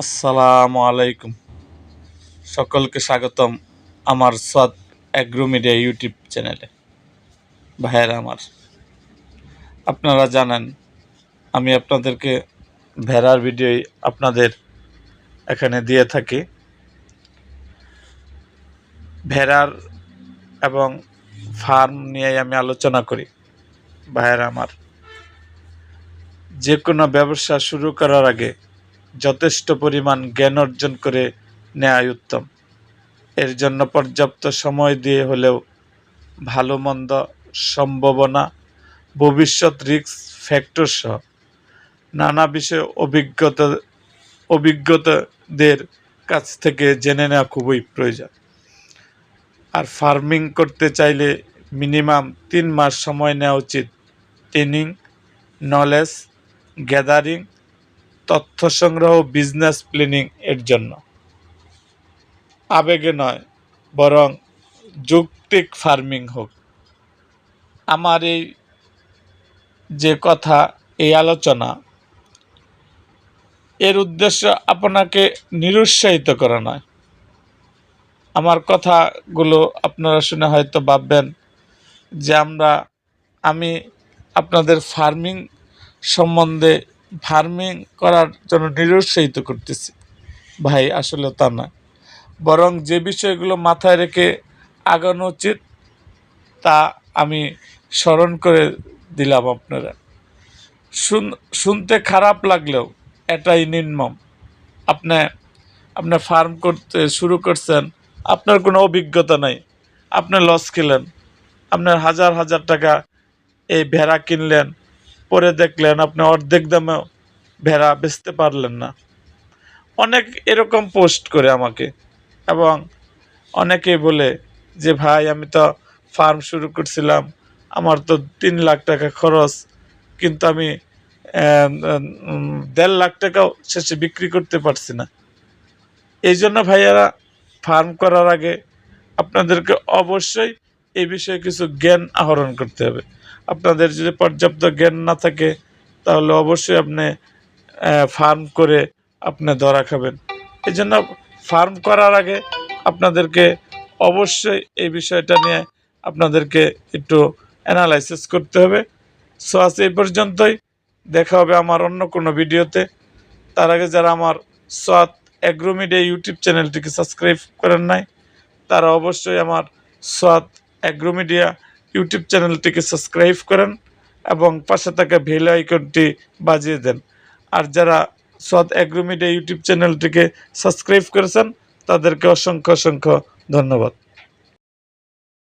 আসসালামু আলাইকুম। সকলকে স্বাগতম আমার সৎ অ্যাগ্রো মিডিয়া ইউটিউব চ্যানেলে। ভাইয়েরা আমার, আপনারা জানেন, আমি আপনাদেরকে ভেড়ার ভিডিওই আপনাদের এখানে দিয়ে থাকি। ভেড়ার এবং ফার্ম নিয়ে আমি আলোচনা করি। ভাইয়েরা আমার, যে কোনো ব্যবসা শুরু করার আগে যথেষ্ট পরিমাণ জ্ঞান অর্জন করে নেওয়াই উত্তম। এর জন্য পর্যাপ্ত সময় দিয়ে হলেও ভালো মন্দ সম্ভাবনা, ভবিষ্যৎ রিস্ক ফ্যাক্টর সহ নানা বিষয়ে অভিজ্ঞতা, অভিজ্ঞতাদের কাছ থেকে জেনে নেওয়া খুবই প্রয়োজন। আর ফার্মিং করতে চাইলে মিনিমাম তিন মাস সময় নেওয়া উচিত। ট্রেনিং, নলেজ, গ্যাদারিং তথ্য সংগ্রহ বিজনেস প্ল্যানিং এর জন্য। আবেগে নয়, বরং যৌক্তিক ফার্মিং হোক। আমার এই যে কথা, এই আলোচনা, এর উদ্দেশ্য আপনাকে নিরুৎসাহিত করা নয়। আমার কথাগুলো আপনারা শুনে হয়তো ভাববেন যে আমরা, আমি আপনাদের ফার্মিং সম্বন্ধে ফার্মিং করার জন্য নিরুৎসাহিত করতেছি। ভাই, আসলে তা না। বরং যে বিষয়গুলো মাথায় রেখে আগানো উচিত, তা আমি স্মরণ করে দিলাম আপনারা। শুন, শুনতে খারাপ লাগলেও এটাই নির্মম। আপনি আপনি ফার্ম করতে শুরু করছেন, আপনার কোনো অভিজ্ঞতা নাই। আপনি লস খেলেন। আপনার হাজার হাজার টাকা এই ভেড়া কিনলেন পরে দেখলেন আপনি অর্ধেক দামেও ভেড়া বেচতে পারলেন না। অনেক এরকম পোস্ট করে আমাকে এবং অনেকেই বলে যে, ভাই, আমি তো ফার্ম শুরু করছিলাম, আমার তো তিন লাখ টাকা খরচ, কিন্তু আমি দেড় লাখ টাকাও শেষে বিক্রি করতে পারছি না। এই জন্য ভাইয়ারা, ফার্ম করার আগে আপনাদেরকে অবশ্যই এই বিষয়ে কিছু জ্ঞান আহরণ করতে হবে। আপনাদের যদি পর্যাপ্ত জ্ঞান না থাকে, তাহলে অবশ্যই আপনি ফার্ম করে আপনি ধরা খাবেন। এই জন্য ফার্ম করার আগে আপনাদেরকে অবশ্যই এই বিষয়টা নিয়ে আপনাদেরকে একটু অ্যানালাইসিস করতে হবে। সো আজ এই পর্যন্তই। দেখা হবে আমার অন্য কোনো ভিডিওতে। তার আগে যারা আমার সাত অ্যাগ্রোমিডিয়া ইউটিউব চ্যানেলটিকে সাবস্ক্রাইব করেন নাই, তারা অবশ্যই আমার সাত অ্যাগ্রোমিডিয়া ইউটিউব চ্যানেলটিকে সাবস্ক্রাইব করেন এবং পাশে থাকা ভেল আইকনটি বাজিয়ে দেন। আর যারা সৎ অ্যাগ্রোমিডিয়া ইউটিউব চ্যানেলটিকে সাবস্ক্রাইব করেছেন, তাদেরকে অসংখ্য অসংখ্য ধন্যবাদ।